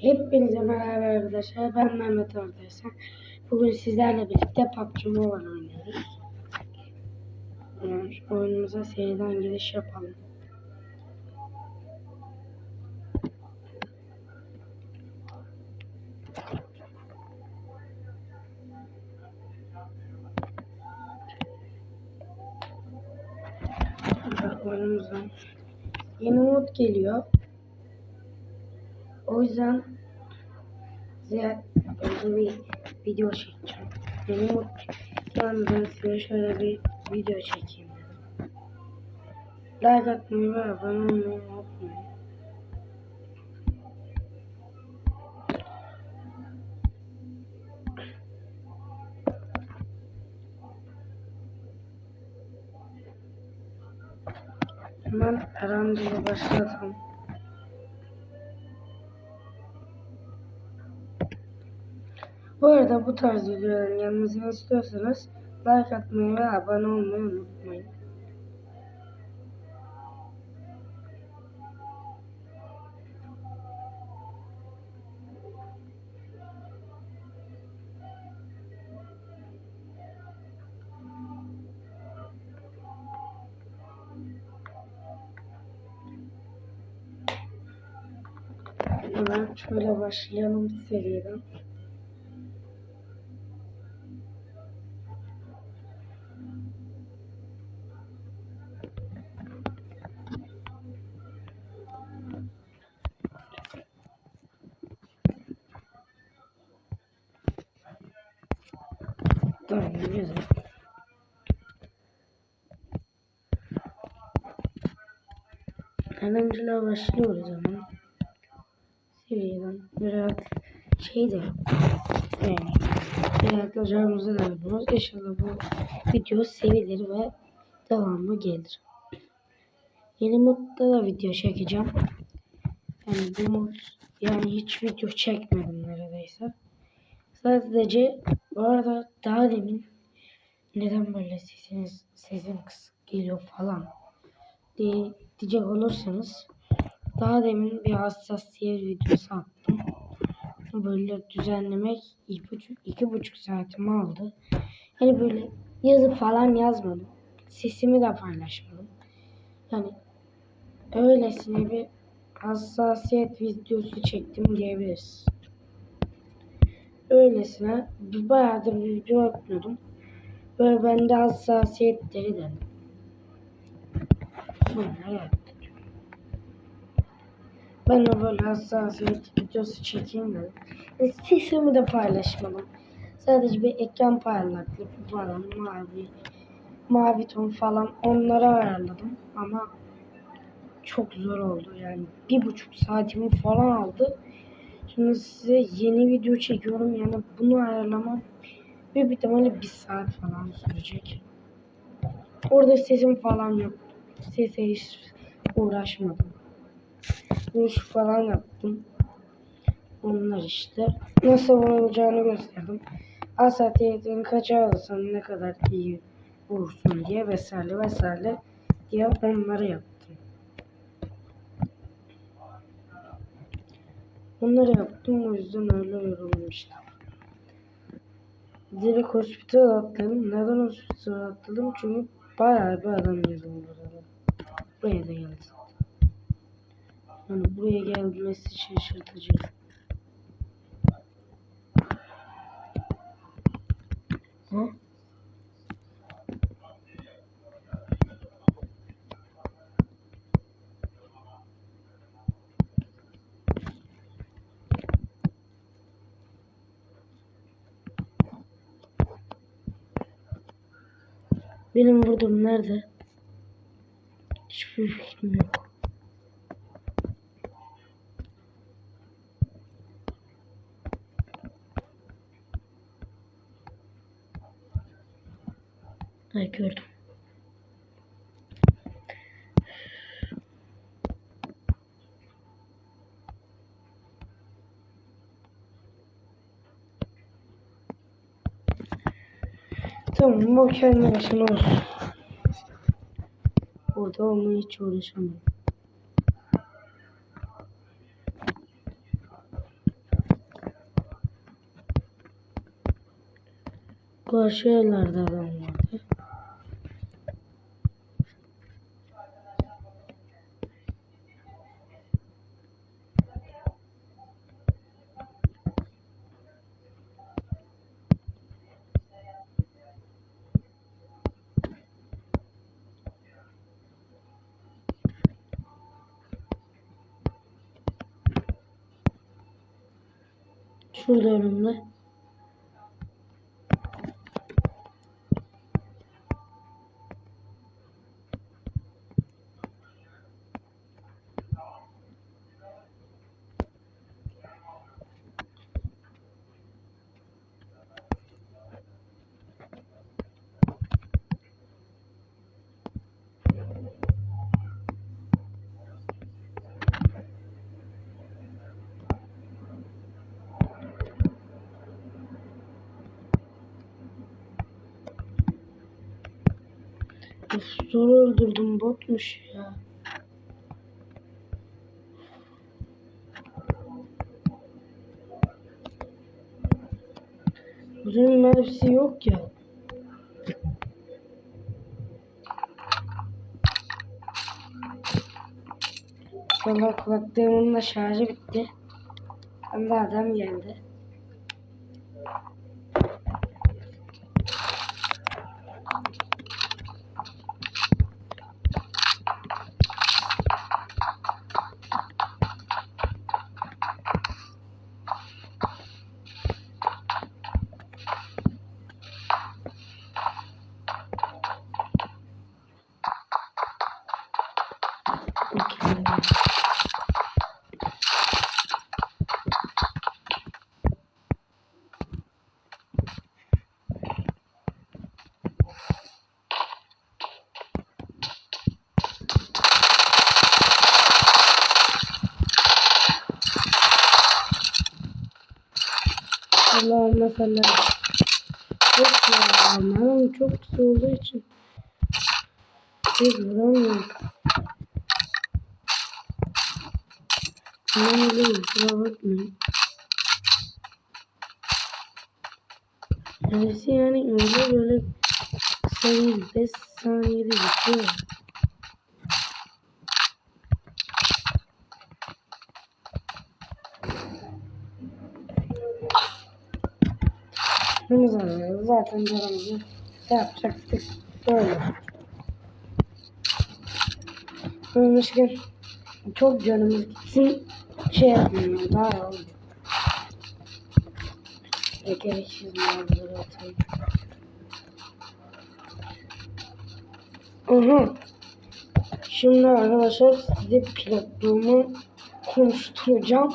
Hepinize merhaba arkadaşlar. Ben Mehmet Ortaysam. Bugün sizlerle birlikte PUBG Mobile oynuyoruz. Yani oyunumuza seriden giriş yapalım. Oyunumuzdan yeni mod geliyor. O yüzden size özel bir video çekeceğim. Mod yanında size şöyle bir video çekeyim dedim. Like atmayı ve abone olmayı unutmayın. Hemen aramızda başlatalım. Bu arada bu tarz videoların gelmesini istiyorsanız like atmayı ve abone olmayı unutmayın. Hemen şöyle başlayalım seriden. Tamam güzel. Hemenciliğe başlıyoruz hemen. Seviyeden biraz şey de yani biraz hocamızı da yapıyoruz. İnşallah bu video sevilir ve devamı gelir. Yeni modda da video çekeceğim. Yani bu mod yani hiç video çekmedim neredeyse. Sadece bu arada daha demin neden böyle sesiniz sesim kısık geliyor falan diye diyecek olursanız daha demin bir hassasiyet videosu attım. Böyle düzenlemek iki buçuk, iki buçuk saatimi aldı. Hani böyle yazı falan yazmadım. Sesimi de paylaşmadım. Yani öylesine bir hassasiyet videosu çektim diyebiliriz. Öylesine bir bayağıdır bir video yapmıyordum. Böyle bende hassasiyetleri de. Ben de böyle hassasiyet videosu çekeyim dedim. Sesimi de paylaşmadım. Sadece bir ekran parlaklığı falan mavi mavi ton falan onları ayarladım ama çok zor oldu yani bir buçuk saatimi falan aldı. Şimdi size yeni video çekiyorum yani bunu ayarlamam büyük ihtimalle bir saat falan sürecek. Orada sesim falan yok. Sese hiç uğraşmadım. Vuruş falan yaptım. Onlar işte. Nasıl vurulacağını gösterdim. Asatiyetini kaça alırsan ne kadar iyi vurursun diye vesaire vesaire diye onları yaptım. Bunları yaptım o yüzden öyle yoruldum işte. Direkt hospital atladım. Neden hospital atladım? Çünkü bayağı bir adam yazıldı. Buraya da geldi. Yani buraya gelmesi şaşırtıcı. Ha? Benim vurdum nerede? Hiçbir fikrim. Ha gördüm. Tamam bu kendi olsun. O da onunla hiç uğraşamıyor. Karşı yerlerde ben. Şurada önümde. Of, zor öldürdüm botmuş ya. Uzun mermisi yok ya. Valla kulaklığımın da şarjı bitti. De adam geldi. Allah'ım mesela çok ya çok kısa olduğu için hiç vuramıyorum. Ne oluyor kusura bakmayın. Neresi yani öyle böyle değil 5 saniyede bitiyor. Bunu zaten zaten canımızı şey yapacaktık. Böyle. Ölmüşken çok canımız şey yapmıyorum daha oldu. Gereksiz mağazaları atayım. Aha. Şimdi arkadaşlar size pilotluğumu konuşturacağım.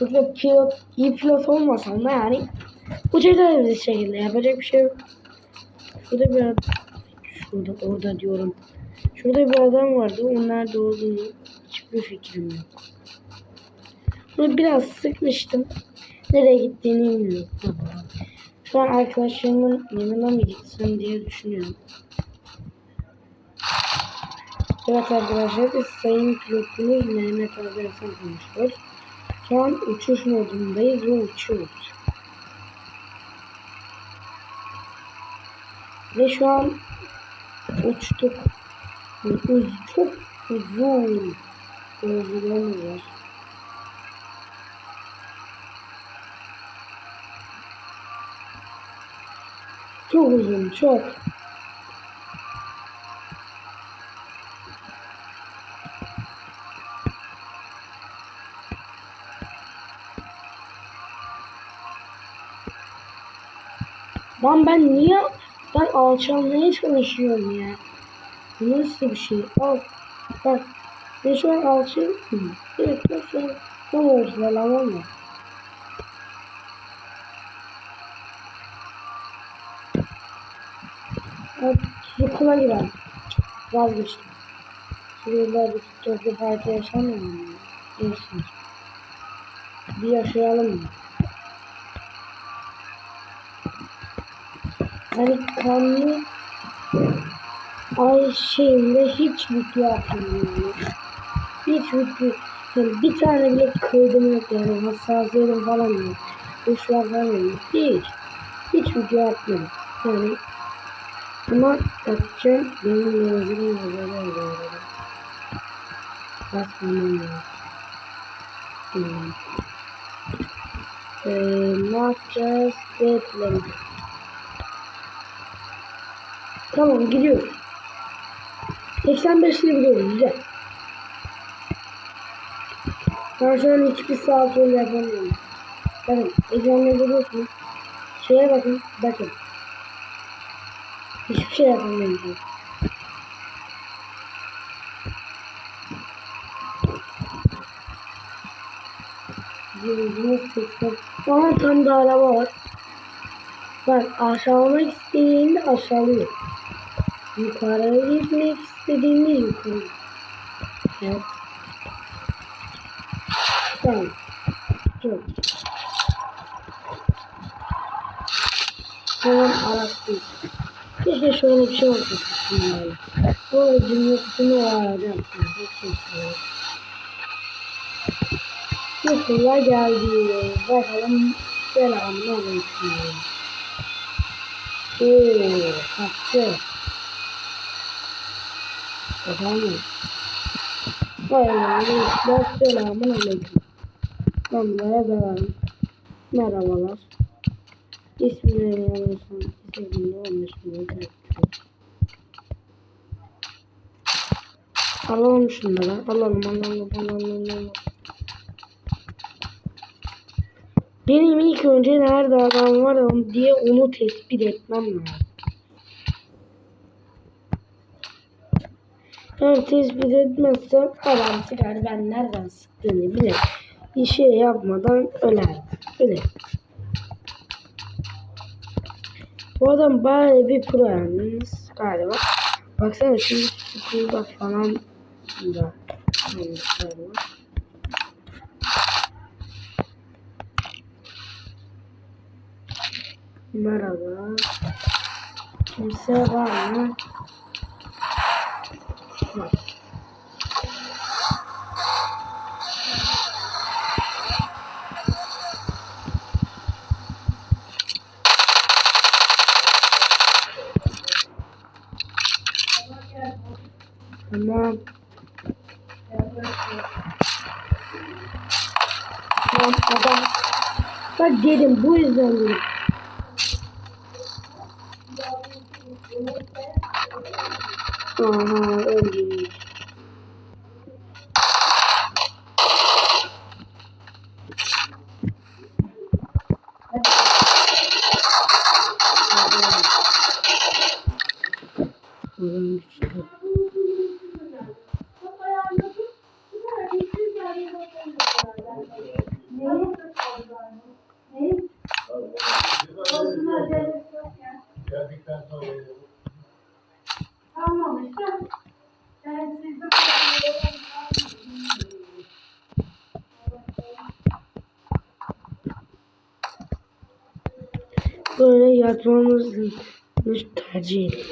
Yoksa pilot, iyi pilot olmasam da yani uçacağız bir şekilde yapacak bir şey yok. Şurada bir şurada orada diyorum. Şurada bir adam vardı. O nerede olduğunu hiçbir fikrim yok. Bunu biraz sıkmıştım. Nereye gittiğini bilmiyorum. Şu an arkadaşlarımın yanına mı gitsem diye düşünüyorum. Evet arkadaşlar biz sayın pilotumuz Mehmet Aldersan konuşuyor. Şu an uçuş modundayız ve uçuyoruz. Ve şu an uçtuk. Uz çok uzun yolculuğumuz var. Çok uzun, çok. Lan ben niye ben alçalmaya çalışıyorum ya. Nasıl bir şey? Al. Bak. An alçalıyorum. Evet ben şu an tam ortalama mı? Evet, okula girelim. Vazgeçtim. Şurada bir Tokyo Parti yaşamıyor mu? Yaşasın. Bir yaşayalım mı? Hani kanlı ay şeyinde hiç video atmıyorum. Hiç video yani bir tane bile kaydım yok yani hassasiyetim falan yok. Kuşlar falan yok. Hiç. Hiç video atmadım. Yani ama bakacağım benim menzilim böyle oluyor. Basmamam lazım. Hmm. Ee, ne yapacağız? Bekleyelim. Tamam gidiyoruz. 85'li gidiyoruz güzel. Ben şu an hiçbir sağ sol yapamıyorum. Bakın ekranda görüyorsunuz. Şeye bakın bakın. Hiçbir şey yapamıyorum. Yüzümüz seksen. Ama tam da araba var. Bak aşağılamak istediğinde aşağılıyor. Yukarıya gitmek istediğinde yukarı. Evet. Tamam. Dur. Tamam araştır. Keşke şöyle bir şey olsun. Böyle. Cümle kutumu arayacağım. Sıfırla geldi. Bakalım selamun aleyküm. Ooo kastı. Efendim. Bayağı selamun aleyküm. Ben buraya devam. Merhabalar. İsmini yanılsam istediğimde olmuş mu? Alalım şunları. Alalım alalım alalım alalım. Benim ilk önce nerede adam var diye onu tespit etmem lazım. Eğer tespit etmezsem adam sıkar ben nereden sıktığını bile bir şey yapmadan öler. Öyle. Bu adam bari bir pro yalnız galiba. Baksana şimdi school'da falan da. Merhaba. Kimse var mı? Var. Tamam. Tamam adam. Bak dedim bu yüzden dedim. Aha öldü. Adam düştü. Geldikten sonra Ediyorum.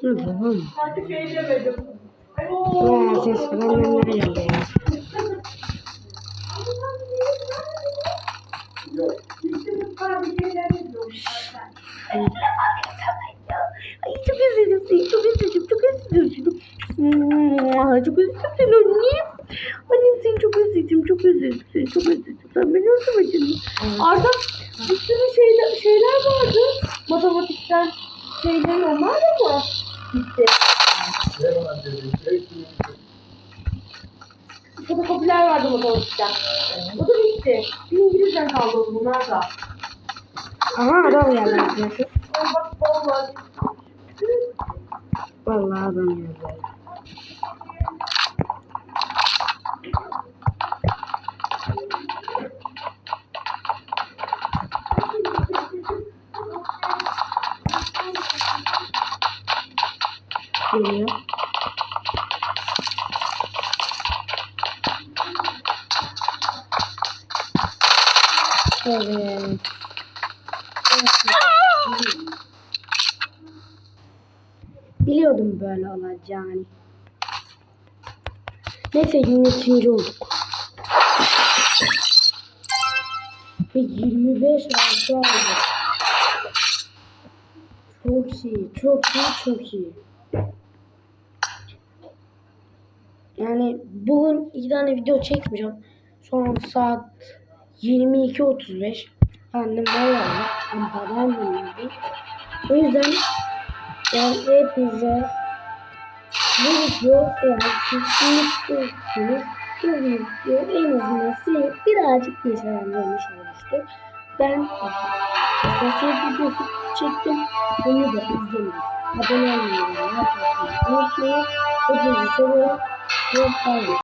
Hı, tamam. Artık şey demedim. Ooo. ses falan benden geldi ya. Ay çok özledim seni, çok özledim, çok özledim. Mua, Çok özledim seni annem. Annem seni çok özledim, çok özledim seni, çok özledim. Sen beni özlemedin mi? Arda bir sürü şeyler, şeyler vardı. Matematikten şeyler onlar da mı? Bitti. hemen dedim. Hepsini Fotokopiler vardı matematikten. O da bitti. Bir İngilizcen kaldı bunlar da. Aha adam geldi. Ay bak vallahi. Vallahi adam geldi. Geliyor. Evet. Biliyordum. böyle olacağını. Neyse yine ikinci olduk. Ve 25 artı aldık. Çok iyi, çok iyi, çok iyi. Yani bugün iki tane video çekmeyeceğim. Şu saat 22.35. Annem bayağı babam bilmiyordu. O yüzden yani hepinize bu video eğer siz istiyorsanız bu video en azından size birazcık görmüş olmuştur. Ben sosyal videosu çektim. Bunu da izlemeyin. Abone olmayı, like atmayı unutmayın. Hepinizi seviyorum. Bay bay.